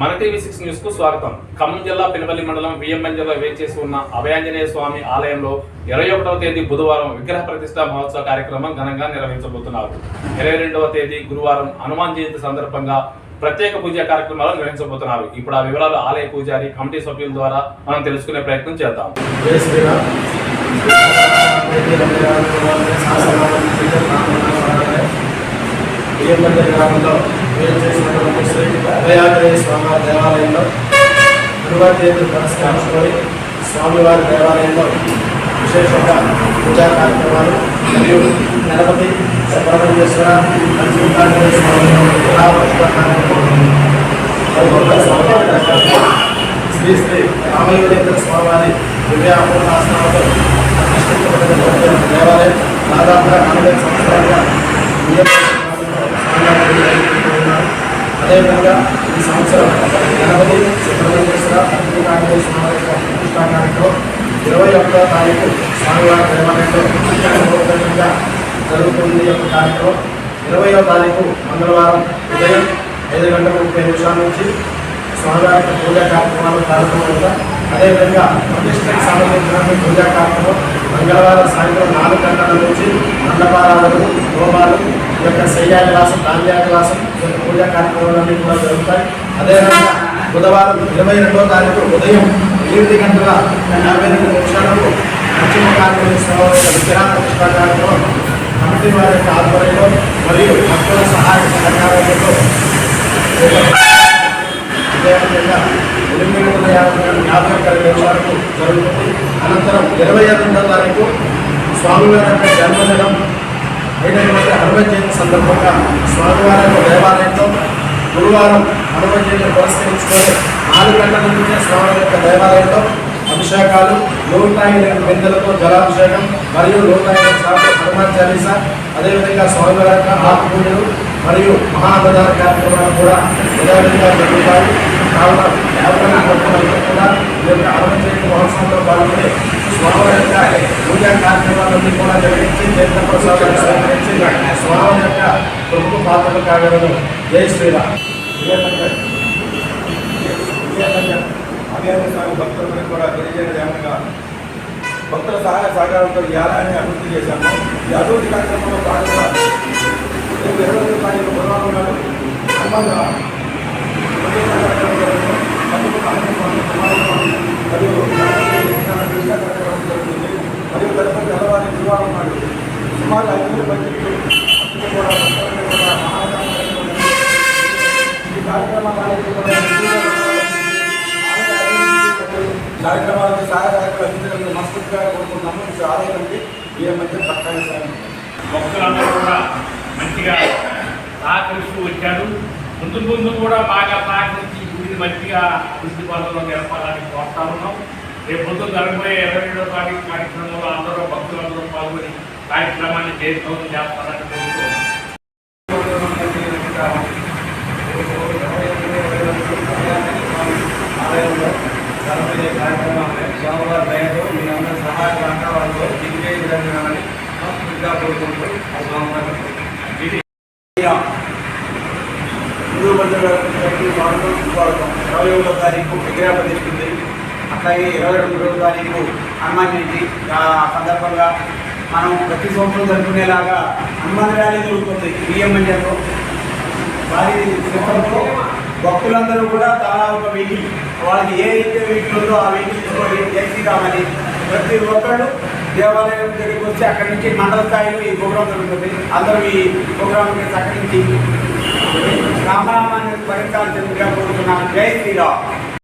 మన TV six న్యూస్కు స్వాగతం. ఖమ్మం జిల్లా పెనపల్లి మండలం విఎంఎన్ జిల్లా వేచేసి ఉన్న అభయాంజనేయ స్వామి ఆలయంలో ఇరవై ఒకటవ తేదీ బుధవారం విగ్రహ ప్రతిష్ట మహోత్సవ కార్యక్రమం ఘనంగా నిర్వహించబోతున్నారు. ఇరవై రెండవ తేదీ గురువారం హనుమాన్ జయంతి సందర్భంగా ప్రత్యేక పూజా కార్యక్రమాలు నిర్వహించబోతున్నారు. ఇప్పుడు ఆ వివరాలు ఆలయ పూజారి కమిటీ సభ్యుల ద్వారా మనం తెలుసుకునే ప్రయత్నం చేద్దాం. శ్రీరామ్. బియ్యంపల్లి గ్రామంలో వేరు చేసినటువంటి శ్రీ అభయాగ్రహ స్వామివారి దేవాలయంలో హనుమాన్ పురస్కరించుకొని స్వామివారి దేవాలయంలో విశేషంగా పూజా కార్యక్రమాలు మరియు గణపతి సుబ్రహ్మణ్యేశ్వర లక్ష్మీకాంతేయ స్వామి శ్రీ శ్రీ రామయోగేంద్ర స్వామివారి దివ్యాపూర్ణ ఆశ్రమంలో ప్రతిష్ఠించబడిన దేవాలయం దాదాపుగా నాలుగైదు సంవత్సరాలుగా అదేవిధంగా ఈ సంవత్సరం గణపతి సుబ్రహ్మణ్యేశ్వర లక్ష్మీకాంతేయ స్వామి యొక్క ప్రతిష్టా కార్యక్రమం ఇరవై ఒకటో తారీఖు స్వామివారి దేవాలయంలో జరుగుతుంది యొక్క కార్యక్రమం. ఇరవయో తారీఖు మంగళవారం ఉదయం ఐదు గంటల ముప్పై నిమిషాల నుంచి స్వామివారి పూజా కార్యక్రమాలు ప్రారంభమవుతా అదేవిధంగా ప్రతిష్టకి సంబంధించిన పూజా కార్యక్రమం మంగళవారం సాయంత్రం నాలుగు గంటల నుంచి మండపారాధనలు హోమాలు ఈ యొక్క శయ్యానివాసం ధాన్యానివాసం ఈ యొక్క పూజా కార్యక్రమాలన్నీ కూడా జరుగుతాయి. అదేవిధంగా బుధవారం ఇరవై రెండో తారీఖు ఉదయం ఎనిమిది గంటల యాభై రెండు నిమిషాలకు పశ్చిమ కార్యక్రమ స్వామి విగ్రహ ప్రతిష్ట కార్యక్రమం కమిటీ వారి యొక్క ఆధ్వర్యంలో మరియు భక్తుల సహాయ సహకారాలతో ఎనిమిది వందల యాభై యాభై ఒక్క నిమిషాలకు జరుగుతుంది. అనంతరం ఇరవై రెండో తారీఖు స్వామివారి యొక్క జన్మదినం అయినటువంటి హనుమత్ జయంతి సందర్భంగా స్వామివారి యొక్క దేవాలయంలో గురువారం హనుమత్ జయంతి పురస్కరించుకొని నాలుగు గంటల నుంచే స్వామి యొక్క దేవాలయంలో అభిషేకాలు నూట బిందెలతో జలాభిషేకం మరియు నూట హనుమాన్ చాలీస అదేవిధంగా స్వామివారి యొక్క ఆత్మపూజలు మరియు మహాప్రధాన కార్యక్రమాలు కూడా యథావిధంగా జరుగుతాయి. కావున యాభై భక్తులందరూ కూడా ఈ యొక్క హనుమత్ జయంతి మహోత్సవంలో పాల్గొని స్వామి యొక్క పూజా కార్యక్రమాలన్నీ కూడా జరిగించి తీర్థ ప్రసాదాలు ప్రముఖ పాత్రలు కాగలను జై శ్రీరామ్ అభ్యర్థి స్వామి భక్తులందరికీ కూడా తెలియజేయడం ఏమనగా భక్తుల సహాయ సహకారంతో ఈ ఆలయాన్ని అభివృద్ధి చేశాము ఈ అభివృద్ధి కార్యక్రమంలో భాగంగా రేపు ఇరవై ఐదు తారీఖు బుధవారం నాడు హనుమంగా మరియు కృష్ణ కార్యక్రమం జరుగుతుంది మరియు గణపతి తెల్లవారి గురువారం నాడు సుమారు ఐదు వేల మందికి భక్తులు కూడా కార్యక్రమాలకు సహాయ కార్యక్రమాలు అందించడానికి మనస్ఫూర్తిగా కోరుకుంటున్నాము. ఈ ఆలయానికి ఏ మధ్య పట్టాలి భక్తులందరూ కూడా మంచిగా సహకరిస్తూ వచ్చారు. ముందు ముందు కూడా బాగా సహకరించి ఈ గుడిని మంచిగా వృద్ధి పనుల్లో నిలపాలని కోరుతా ఉన్నాం. రేపు పొద్దున జరగబోయే ఇరవై ఏడో తారీఖు కార్యక్రమంలో అందరూ భక్తులందరూ పాల్గొని కార్యక్రమాన్ని చేస్తామని చేస్తారని కోరుతున్నాం ఆలయంలో జరగబోయే కార్యక్రమాలు సోమవారం దయతో మీ అందరి సహాయ సహకారాలతో దిగ్విజయ జరగాలని మనస్ఫూర్తిగా కోరుకుంటూ సోమవారం హిందూ బంధువులకి స్వాగతం ఇరవై ఒకటో తారీఖు విగ్రహ ప్రతిష్ఠింది అట్లాగే ఇరవై తారీఖు హనుమాన్ జయంతి. ఆ సందర్భంగా మనం ప్రతి సంవత్సరం జరుపుకునేలాగా హనుమాన్ ర్యాలీ జరుగుతుంది. బియ్యం వారి చిత్రంలో భక్తులందరూ కూడా తలా ఒక వెహికల్ వాళ్ళకి ఏ అయితే వెహికల్ ఉందో ఆ వెహికల్ తీసుకొని జై కావాలి ప్రతి ఒక్కళ్ళు దేవాలయం దగ్గరికి వచ్చి అక్కడి నుంచి మండల స్థాయిలో ఈ ప్రోగ్రాం జరుగుతుంది. అందరూ ఈ ప్రోగ్రాంకి సహకరించి రామనామాన్ని భరించాల్సిందిగా కోరుతున్నాను జై శ్రీరామ్.